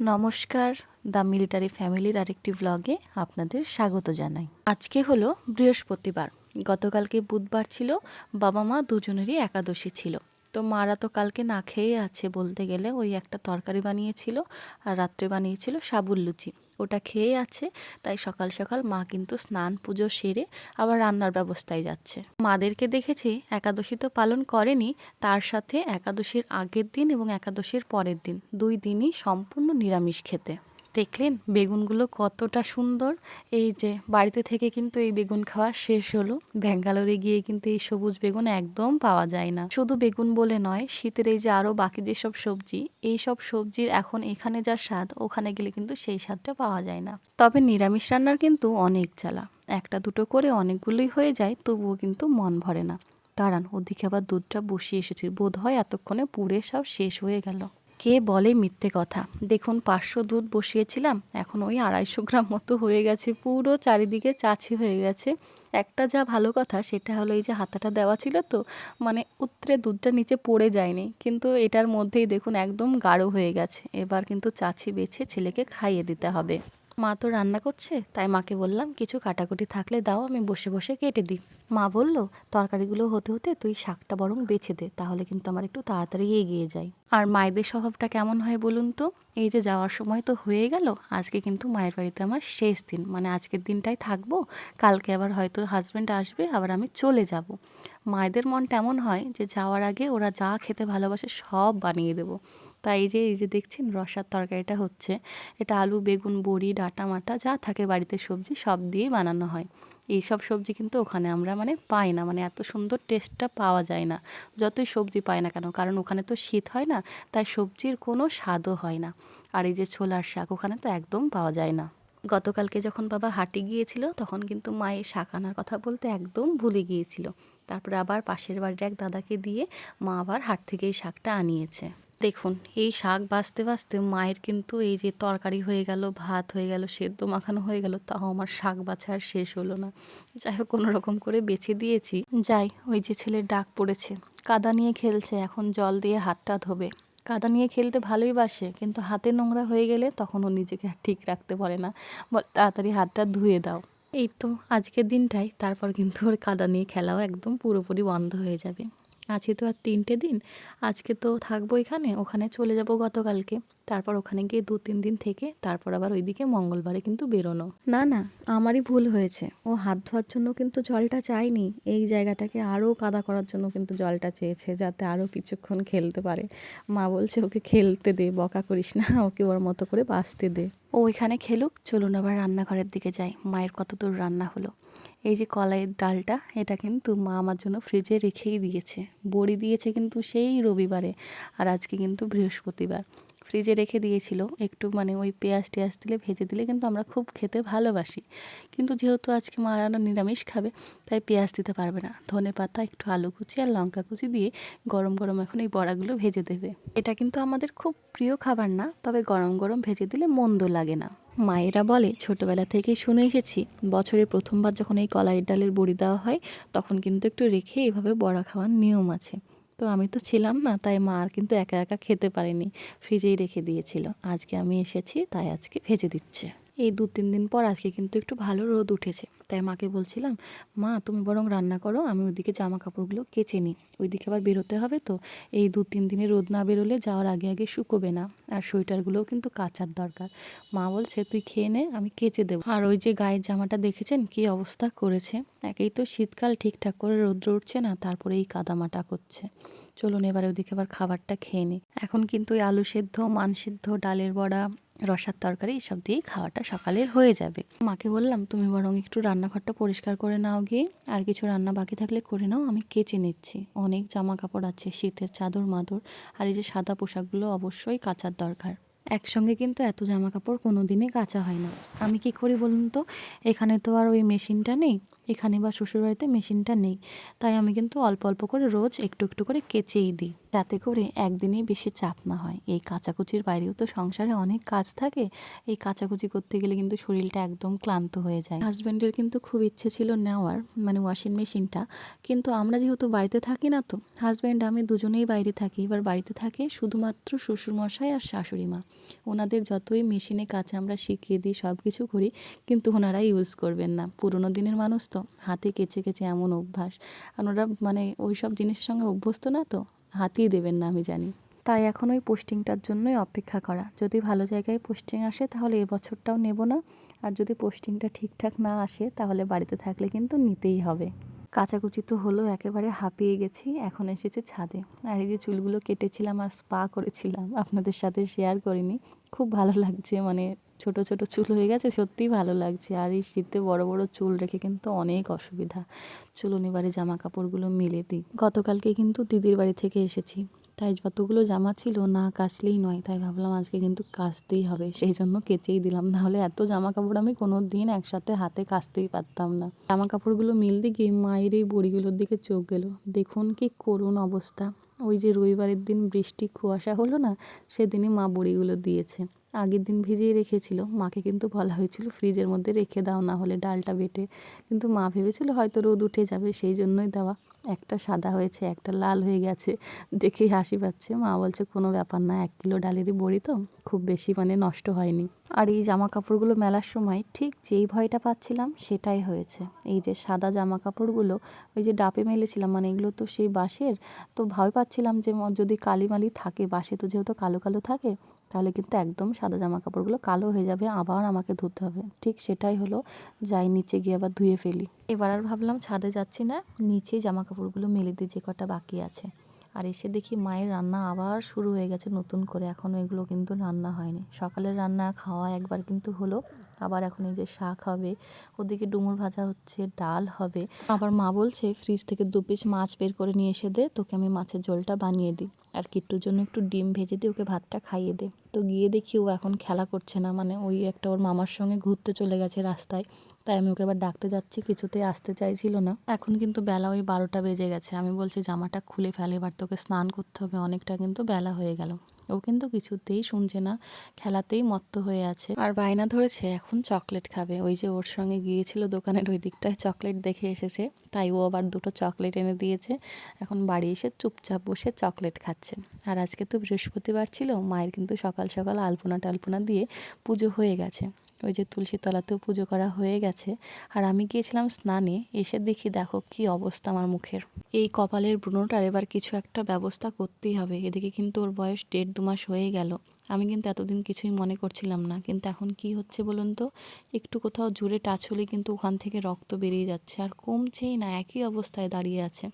নমস্কার, the military ফ্যামিলির আরেকটি ব্লগে আপনাদের স্বাগত জানাই। আজকে হলো বৃহস্পতিবার। গতকালকে বুধবার ছিল, বাবা মা দুজনেরই একাদশী ছিল। তো মারা তো কালকে না খেয়ে আছে বলতে গেলে, ওই একটা তরকারি বানিয়েছিল আর রাত্রে বানিয়েছিল সাবুর লুচি। ওটা খেয়ে আছে। তাই সকাল সকাল মা কিন্তু স্নান, পুজো সেরে আবার রান্নার ব্যবস্থায় যাচ্ছে। মাদেরকে দেখেছি একাদশী তো পালন করেনি, তার সাথে একাদশীর আগের দিন এবং একাদশীর পরের দিন, দুই দিনই সম্পূর্ণ নিরামিষ খেতে। দেখলেন বেগুনগুলো কতটা সুন্দর। এই যে বাড়িতে থেকে কিন্তু এই বেগুন খাওয়া শেষ হলো। ব্যাঙ্গালোরে গিয়ে কিন্তু এই সবুজ বেগুন একদম পাওয়া যায় না। শুধু বেগুন বলে নয়, শীতের এই যে আরও বাকি যেসব সবজি, এই সব সবজির এখন এখানে যা স্বাদ, ওখানে গেলে কিন্তু সেই স্বাদটা পাওয়া যায় না। তবে নিরামিষ রান্নার কিন্তু অনেক জ্বালা। একটা দুটো করে অনেকগুলোই হয়ে যায়, তবুও কিন্তু মন ভরে না। দাঁড়ান, ওদিকে আবার দুধটা বসিয়ে এসেছি। বোধ হয় এতক্ষণে পুড়ে সব শেষ হয়ে গেল। কে বলে মিথ্যে কথা? দেখুন, পাঁচশো দুধ বসিয়েছিলাম, এখন ওই আড়াইশো গ্রাম মতো হয়ে গেছে, পুরো চারিদিকে চাছি হয়ে গেছে। একটা যা ভালো কথা, সেটা হলো এই যে হাতাটা দেওয়া ছিল তো মানে উত্তরে দুধটা নিচে পড়ে যায়নি, কিন্তু এটার মধ্যেই দেখুন, একদম গাঢ় হয়ে গেছে। এবার কিন্তু চাছি বেছে ছেলেকে খাইয়ে দিতে হবে। মা তো রান্না করছে, তাই মাকে বললাম, কিছু কাটাকুটি থাকলে দাও, আমি বসে বসে কেটে দিই। মা বলল, তরকারিগুলো হতে হতে তুই শাকটা বরং বেছে দে, তাহলে কিন্তু আমার একটু তাড়াতাড়ি এগিয়ে যায় আর মায়েদের স্বভাবটা কেমন হয় বলুন তো? এই যে যাওয়ার সময় তো হয়ে গেল, আজকে কিন্তু মায়ের বাড়িতে আমার শেষ দিন মানে আজকের দিনটাই থাকব, কালকে আবার হয়তো হাজব্যান্ড আসবে, আবার আমি চলে যাব। মায়েদের মন তেমন হয় যে যাওয়ার আগে ওরা যা খেতে ভালোবাসে সব বানিয়ে দেবো। তাই এই যে এই যে দেখছেন রসার তরকারিটা হচ্ছে। এটা আলু, বেগুন, বড়ি, ডাঁটা, মাটা, যা থাকে বাড়িতে সবজি সব দিয়েই বানানো হয়। এই সব সবজি কিন্তু ওখানে আমরা মানে পাই না মানে এত সুন্দর টেস্টটা পাওয়া যায় না। যতই সবজি পাই না কেন, কারণ ওখানে তো শীত হয় না, তাই সবজির কোনো স্বাদও হয় না। আর এই যে ছোলার শাক ওখানে তো একদম পাওয়া যায় না। গতকালকে যখন বাবা হাটে গিয়েছিল, তখন কিন্তু মায়ের শাক আনার কথা বলতে একদম ভুলে গিয়েছিল। তারপরে আবার পাশের বাড়ির এক দাদাকে দিয়ে মা আবার হাট থেকে এই শাকটা আনিয়েছে। দেখুন, এই শাক বাছতে বাছতে মায়ের কিন্তু এই যে তরকারি হয়ে গেল, ভাত হয়ে গেল, সেদ্ধ মাখানো হয়ে গেল, তাও আমার শাক বাছা আর শেষ হলো না। যাই হোক, কোনো রকম করে বেছে দিয়েছি। যাই, ওই যে ছেলের ডাক পড়েছে। কাদা নিয়ে খেলছে, এখন জল দিয়ে হাতটা ধোবে। কাদা নিয়ে খেলতে ভালোই বাসে, কিন্তু হাতে নোংরা হয়ে গেলে তখন ও নিজেকে ঠিক রাখতে পারে না। তাড়াতাড়ি হাতটা ধুয়ে দাও। এই তো, আজকের দিনটাই, তারপর কিন্তু ওর কাদা নিয়ে খেলাও একদম পুরোপুরি বন্ধ হয়ে যাবে। আজকে তো আর তিনটে দিন। আজকে তো থাকব এখানে ওখানে চলে যাব গতকালকে। তারপর ওখানে গিয়ে দু তিন দিন থেকে তারপর আবার ওইদিকে মঙ্গলবারে কিন্তু বেরোনো। না না আমারই ভুল হয়েছে। ও হাত ধোয়ার জন্য কিন্তু জলটা চায়নি। এই জায়গাটাকে আরও কাদা করার জন্য কিন্তু জলটা চেয়েছে যাতে আরও কিছুক্ষণ খেলতে পারে। মা বলছে ওকে খেলতে দে বকা করিস না ওকে ওর মতো করে বাঁচতে দে। ও ওইখানে খেলুক চলুন আবার রান্নাঘরের দিকে যাই। মায়ের কত দূর রান্না হলো। এই যে কলাইয়ের ডালটা, এটা কিন্তু মা আমার জন্য ফ্রিজে রেখেই দিয়েছে। বড়ি দিয়েছে কিন্তু সেই রবিবারে আর আজকে কিন্তু বৃহস্পতিবার। ফ্রিজে রেখে দিয়েছিল, একটু মানে ওই পেঁয়াজ টেয়াজ দিলে, ভেজে দিলে কিন্তু আমরা খুব খেতে ভালোবাসি। কিন্তু যেহেতু আজকে মা নিরামিষ খাবে, তাই পেঁয়াজ দিতে পারবে না। ধনে পাতা, একটু আলু কুচি আর লঙ্কা কুচি দিয়ে গরম গরম এখন এই বড়াগুলো ভেজে দেবে। এটা কিন্তু আমাদের খুব প্রিয় খাবার না, তবে গরম গরম ভেজে দিলে মন্দ লাগে না। মায়েরা বলে, ছোটবেলা থেকে শুনে এসেছি। বছরে প্রথমবার যখন এই কলাইয়ের ডালের বড়ি দেওয়া হয়, তখন কিন্তু একটু রেখে এভাবে বড়া খাওয়ার নিয়ম আছে। তো আমি তো ছিলাম না, তাই মা আর কিন্তু একা একা খেতে পারেনি। ফ্রিজেই রেখে দিয়েছিল। আজকে আমি এসেছি, তাই আজকে ভেজে দিচ্ছে। এই দু, তিন দিন পর আজকে কিন্তু একটু ভালো রোদ উঠেছে। তাই মাকে বলছিলাম, মা, তুমি বরং রান্না করো, আমি ওইদিকে জামা কাপড়গুলো কেচে নিই। ওইদিকে আবার বেরোতে হবে তো। এই দু, তিন দিনে রোদ না বেরোলে যাওয়ার আগে আগে শুকোবে না। আর সোয়েটারগুলোও কিন্তু কাচার দরকার। মা বলছে, তুই খেয়ে নে, আমি কেচে দেবো। আর ওই যে গায়ের জামাটা দেখেছেন, কি অবস্থা করেছে? একেই তো শীতকাল, ঠিকঠাক করে রৌদ্র উঠছে না, তারপরে এই কাদামাটা করছে। চলুন এবারে ওদিকে আবার খাবারটা খেয়ে নিই। এখন কিন্তু ওই আলু সেদ্ধ, মান সিদ্ধ, ডালের বড়া রসার তরকারি, এসব দিয়েই খাওয়াটা সকালের হয়ে যাবে। মাকে বললাম, তুমি বরং একটু রান্নাঘরটা পরিষ্কার করে নাও গিয়ে। আর কিছু রান্না বাকি থাকলে করে নাও, আমি কেচে নিচ্ছি। অনেক জামা কাপড় আছে, শীতের চাদর, মাদর, আর এই যে সাদা পোশাকগুলো অবশ্যই কাচার দরকার। একসঙ্গে কিন্তু এত জামা কাপড় কোনো দিনই কাচা হয় না। আমি কি করি বলুন তো? এখানে তো আর ওই মেশিনটা নেই। এখানে বা শ্বশুরবাড়িতে মেশিনটা নেই। তাই আমি কিন্তু অল্প অল্প করে রোজ একটু একটু করে কেচেই দিই। যাতে করে একদিনেই বেশি চাপ না হয়। এই কাচাকুচির বাইরেও তো সংসারে অনেক কাজ থাকে। এই কাচাকুচি করতে গেলে কিন্তু শরীরটা একদম ক্লান্ত হয়ে যায়। হাজব্যান্ডের কিন্তু খুব ইচ্ছে ছিল নেওয়ার মানে ওয়াশিং মেশিনটা। কিন্তু আমরা যেহেতু বাড়িতে থাকি না তো হাজব্যান্ড আমি দুজনেই বাইরে থাকি। এবার বাড়িতে থাকে শুধুমাত্র শ্বশুরমশাই আর শাশুড়ি মা ওনাদের যতই মেশিনে কাছে আমরা শিখিয়ে দিই সব কিছু করি, কিন্তু ওনারা ইউজ করবেন না। পুরোনো দিনের মানুষ তো হাতে কেচে কেচে এমন অভ্যাস। আর ওরা মানে ওই সব জিনিসের সঙ্গে অভ্যস্ত না তো, হাতেই দেবেন না, আমি জানি। তাই এখন ওই পোস্টিংটার জন্যই অপেক্ষা করা। যদি ভালো জায়গায় পোস্টিং আসে তাহলে এবছরটাও নেব না। আর যদি পোস্টিংটা ঠিকঠাক না আসে তাহলে বাড়িতে থাকলে কিন্তু নিতেই হবে। কাচাকুচি তো হলো, একেবারে হাঁপিয়ে গেছি, এখন এসেছে ছাদে। আর এই যে চুলগুলো কেটেছিলাম আর স্পা করেছিলাম, আপনাদের সাথে শেয়ার করিনি। খুব ভালো লাগছে মানে ছোট ছোট চুল হয়ে গেছে, সত্যিই ভালো লাগছে। আর এই শীতে বড় বড় চুল রেখে কিন্তু অনেক অসুবিধা। চলুন এবারে জামা কাপড়গুলো মিলে দিই। গতকালকে কিন্তু দিদির বাড়ি থেকে এসেছি। তাই যতগুলো জামা ছিল না কাচলেই নয়, তাই ভাবলাম আজকে কিন্তু কাচতেই হবে। সেই জন্য কেচেই দিলাম। নাহলে এত জামা কাপড় আমি কোনো দিন একসাথে হাতে কাচতেই পারতাম না। জামা কাপড়গুলো মিলতে গিয়ে মায়ের এই বড়িগুলোর দিকে চোখ গেল। দেখুন কি করুণ অবস্থা। ওই যে রবিবারের দিন বৃষ্টি, কুয়াশা হলো না, সেদিনই মা বড়িগুলো দিয়েছে। আগের দিন ভিজিয়ে রেখেছিল। মাকে কিন্তু বলা হয়েছিল, ফ্রিজের মধ্যে রেখে দাও, না হলে ডালটা বেটে। কিন্তু মা ভেবেছিল হয়তো রোদ উঠে যাবে, সেই জন্যই দেওয়া। একটা সাদা হয়েছে, একটা লাল হয়ে গেছে, দেখেই হাসি পাচ্ছে। মা বলছে, কোনো ব্যাপার না, এক কিলো ডালেরই বড়ি তো, খুব বেশি মানে নষ্ট হয়নি। আর এই জামা কাপড়গুলো মেলার সময় ঠিক যেই ভয়টা পাচ্ছিলাম সেটাই হয়েছে। এই যে সাদা জামা কাপড়গুলো ওই যে ডাপে মেলেছিলাম মানে এগুলো তো সেই বাঁশের, তো ভয় পাচ্ছিলাম যে যদি কালিমালি থাকে, বাঁশে তো যেহেতু কালো কালো থাকে তাহলে কিন্তু একদম সাদা জামা কাপড়গুলো কালো হয়ে যাবে, আবার আমাকে ধুতে হবে। ঠিক সেটাই হলো, যাই নিচে গিয়ে আবার ধুয়ে ফেলি। এবার আর ভাবলাম ছাদে যাচ্ছি না, নিচেই জামা কাপড়গুলো মেলে দিই, যে কটা বাকি আছে। আর এসে দেখি মায়ের রান্না আবার শুরু হয়ে গেছে নতুন করে, এখনও এগুলো কিন্তু রান্না হয়নি। সকালের রান্না খাওয়া একবার কিন্তু হলো, আবার এখন এই যে শাক হবে, ওদিকে ডুমুর ভাজা হচ্ছে, ডাল হবে। আবার মা বলছে, ফ্রিজ থেকে দু পিস মাছ বের করে নিয়ে এসে দে, তোকে আমি মাছের ঝোলটা বানিয়ে দিই। আর কিট্টুর জন্য একটু ডিম ভেজে দিয়ে ওকে ভাতটা খাইয়ে দে। তো গিয়ে দেখি ও এখন খেলা করছে না মানে ওই একটা ওর মামার সঙ্গে ঘুরতে চলে গেছে রাস্তায়। তাই আমি ওকে এবার ডাকতে যাচ্ছি, কিছুতেই আসতে চাইছিল না। এখন কিন্তু বেলা ওই বারোটা বেজে গেছে। আমি বলছি, জামাটা খুলে ফেলে, এবার তোকে স্নান করতে হবে। অনেকটা কিন্তু বেলা হয়ে গেল। ও কিন্তু কিছুতেই শুনছে না, খেলাতেই মত্ত হয়ে আছে। আর বায়না ধরেছে, এখন চকলেট খাবে। ওই যে ওর সঙ্গে গিয়েছিল দোকানের ওই দিকটায় চকলেট দেখে এসেছে, তাই ও আবার দুটো চকলেট এনে দিয়েছে। এখন বাড়ি এসে চুপচাপ বসে চকলেট খাচ্ছে। আর আজকে তো বৃহস্পতিবার ছিল, মায়ের কিন্তু সকাল সকাল আলপনা টালপনা দিয়ে পুজো হয়ে গেছে। ওই যে তুলসী তলাতেও পুজো করা হয়ে গেছে। আর আমি গিয়েছিলাম স্নানে, এসে দেখি দেখো কি অবস্থা আমার মুখের। এই কপালের ব্রণটার এবার কিছু একটা ব্যবস্থা করতেই হবে। এদিকে কিন্তু ওর বয়স দেড় দু মাস হয়ে গেল। আমি কিন্তু এতদিন কিছুই মনে করছিলাম না। কিন্তু এখন কি হচ্ছে বলুন তো? একটু কোথাও জোরে টাচ হলে কিন্তু ওখান থেকে রক্ত বেরিয়ে যাচ্ছে। আর কমছেই না, একই অবস্থায় দাঁড়িয়ে আছে।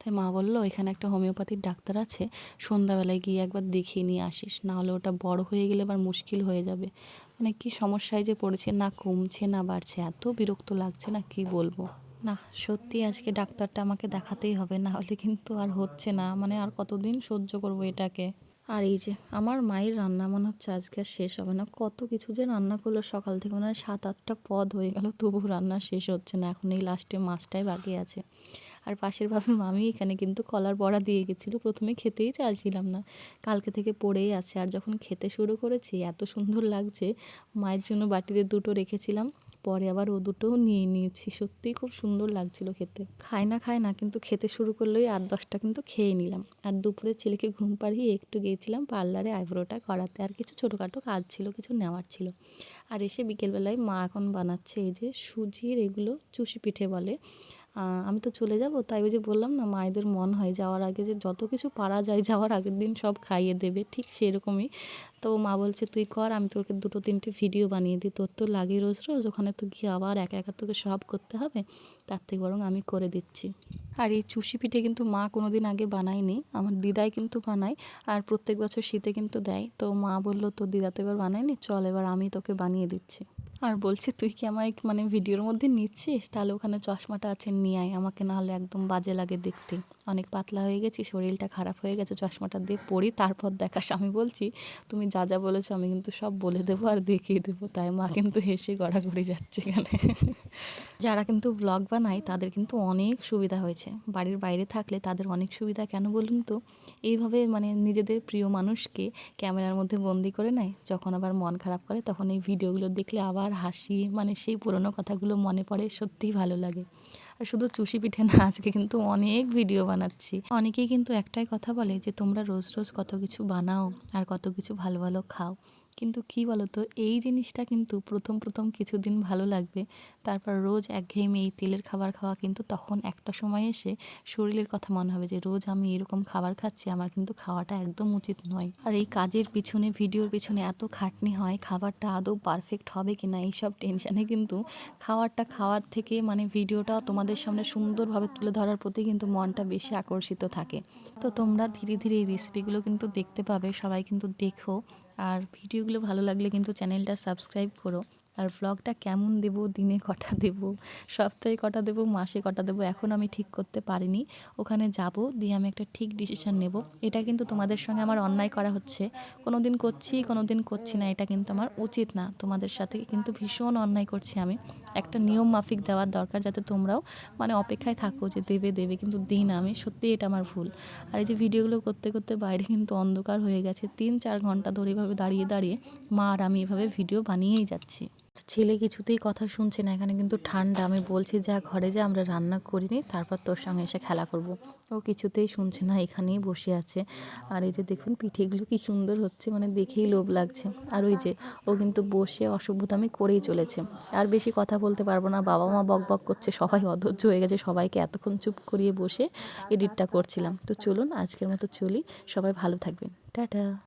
তাই মা বলল, এখানে একটা হোমিওপ্যাথির ডাক্তার আছে। সন্ধ্যাবেলায় গিয়ে একবার দেখিয়ে নিয়ে আসিস। না হলে ওটা বড় হয়ে গেলে আবার মুশকিল হয়ে যাবে। মানে কি সমস্যায় যে পড়েছে, না কমছে, না বাড়ছে, এত বিরক্ত লাগছে, না কি বলব? না, সত্যি আজকে ডাক্তারটা আমাকে দেখাতেই হবে, না হলে কিন্তু আর হচ্ছে না মানে আর কতদিন সহ্য করব এটাকে? আর এই যে আমার মায়ের রান্না মনে হচ্ছে আজকে আর শেষ হবে না, কত কিছু যে রান্না করল সকাল থেকে, মনে সাত আটটা পদ হয়ে গেল তবু রান্না শেষ হচ্ছে না, এখন এই লাস্টে মাছটাই বাকি আছে। আর পাশের ভাবে মামি এখানে কিন্তু কলার বড়া দিয়ে গেছিল। প্রথমে খেতেই চাইছিলাম না। কালকে থেকে পড়েই আছে। আর যখন খেতে শুরু করেছি, এত সুন্দর লাগছে, মায়ের জন্য বাটিতে দুটো রেখেছিলাম। পরে আবার ও দুটোও নিয়ে নিয়েছি। সত্যিই খুব সুন্দর লাগছিল খেতে। খায় না খায় না, কিন্তু খেতে শুরু করলেই আট দশটা কিন্তু খেয়ে নিলাম। আর দুপুরে ছেলেকে ঘুম পাড়িয়ে একটু গিয়েছিলাম পার্লারে আইব্রোটা করাতে। আর কিছু ছোটোখাটো কাজ ছিল, কিছু নেওয়ার ছিল। আর এসে বিকেলবেলায় মা এখন বানাচ্ছে এই যে সুজির এগুলো চুষি পিঠে বলে। আমি তো চলে যাব, তাই ওই যে বললাম না, মায়েদের মন হয় যাওয়ার আগে যে যত কিছু পারা যায় যাওয়ার আগের দিন সব খাইয়ে দেবে, ঠিক সেরকমই। তো মা বলছে, তুই কর, আমি তোকে দুটো তিনটে ভিডিও বানিয়ে দিই, তোর তো লাগে রোজ রোজ, ওখানে তো গিয়ে আবার একা একা তোকে সব করতে হবে, তার থেকে বরং আমি করে দিচ্ছি। আর এই চুষি পিঠে কিন্তু মা কোনো দিন আগে বানায়নি, আমার দিদাই কিন্তু বানায়, আর প্রত্যেক বছর শীতে কিন্তু দেয়। তো মা বলল, তোর দিদা তো এবার বানায়নি, চল এবার আমি তোকে বানিয়ে দিচ্ছি। আর বলছে, তুই কি আমায় মানে ভিডিওর মধ্যে নিচ্ছিস? তাহলে ওখানে চশমাটা আছে, নিয়ে আয়। আমাকে নাহলে একদম বাজে লাগে দেখতে। অনেক পাতলা হয়ে গেছি, শরীরটা খারাপ হয়ে গেছে, চশমাটা দিয়ে পড়ি, তারপর দেখাস। আমি বলছি, তুমি যা যা বলেছ, আমি কিন্তু সব বলে দেবো আর দেখিয়ে দেবো। তাই মা কিন্তু হেসে গড়াগড়ি যাচ্ছে এখানে। যারা কিন্তু ব্লগ বানায়, তাদের কিন্তু অনেক সুবিধা হয়েছে। বাড়ির বাইরে থাকলে তাদের অনেক সুবিধা, কেন বলুন তো? এইভাবে মানে নিজেদের প্রিয় মানুষকে ক্যামেরার মধ্যে বন্দি করে নেয়। যখন আবার মন খারাপ করে, তখন এই ভিডিওগুলো দেখলে আবার হাসি মানে সেই পুরনো কথাগুলো মনে পড়ে, সত্যিই ভালো লাগে। আর শুধু চুষি পিঠে না, আজকে কিন্তু অনেক ভিডিও বানাচ্ছি। অনেকেই কিন্তু একটাই কথা বলে যে, তোমরা রোজ রোজ কত কিছু বানাও আর কত কিছু ভালো ভালো খাও। কিন্তু কি বলো তো এই জিনিসটা কিন্তু প্রথম প্রথম কিছুদিন ভালো লাগবে। তারপর রোজ একঘেয়েমি এই তেলের খাবার খাওয়া কিন্তু তখন একটা সময় এসে শরীরের কথা মনে হবে যে, রোজ আমি এরকম খাবার খাচ্ছি, আমার কিন্তু খাওয়াটা একদম উচিত নয়। আর এই কাজের পিছনে, ভিডিওর পিছনে এত খাটনি হয়, খাবারটা আদৌ পারফেক্ট হবে কি না এইসব টেনশানে কিন্তু খাবারটা খাওয়ার থেকে মানে ভিডিওটা তোমাদের সামনে সুন্দরভাবে তুলে ধরার প্রতি কিন্তু মনটা বেশি আকর্ষিত থাকে। তো তোমরা ধীরে ধীরে এই রেসিপিগুলো কিন্তু দেখতে পাবে, সবাই কিন্তু দেখো। আর ভিডিওগুলো ভালো লাগলে কিন্তু চ্যানেলটা সাবস্ক্রাইব করো। আর ভ্লগটা কেমন দেবো, দিনে কটা দেবো, সপ্তাহে কটা দেবো, মাসে কটা দেবো, এখন আমি ঠিক করতে পারিনি। ওখানে যাব, দিয়ে আমি একটা ঠিক ডিসিশন নেব। এটা কিন্তু তোমাদের সঙ্গে আমার অন্যায় করা হচ্ছে। কোনো দিন করছি কোনো দিন করছি না, এটা কিন্তু আমার উচিত না। তোমাদের সাথে কিন্তু ভীষণ অন্যায় করছি আমি। একটা নিয়ম মাফিক দেওয়ার দরকার যাতে তোমরাও মানে অপেক্ষায় থাকো যে দেবে দেবে, কিন্তু দিই না আমি। সত্যি এটা আমার ভুল। আর এই যে ভিডিওগুলো করতে করতে বাইরে কিন্তু অন্ধকার হয়ে গেছে। তিন, চার ঘণ্টা ধরে এভাবে দাঁড়িয়ে দাঁড়িয়ে মা আর আমি এভাবে ভিডিও বানিয়েই যাচ্ছি। ছেলে কিছুতেই কথা শুনছে না। এখানে কিন্তু ঠান্ডা। আমি বলছি, যা ঘরে যা, আমরা রান্না করিনি, তারপর তোর সঙ্গে এসে খেলা করব। ও কিছুতেই শুনছে না, এখানেই বসে আছে। আর এই যে দেখুন, পিঠেগুলো কি সুন্দর হচ্ছে মানে দেখেই লোভ লাগছে। আর ওই যে, ও কিন্তু বসে অসভ্যতামি করেই চলেছে। আর বেশি কথা বলতে পারব না। বাবা মা বক বক করছে, সবাই অধৈর্য হয়ে গেছে। সবাইকে এতক্ষণ চুপ করিয়ে বসে এডিটটা করছিলাম। তো চলুন, আজকের মতো চলি। সবাই ভালো থাকবেন। টাটা।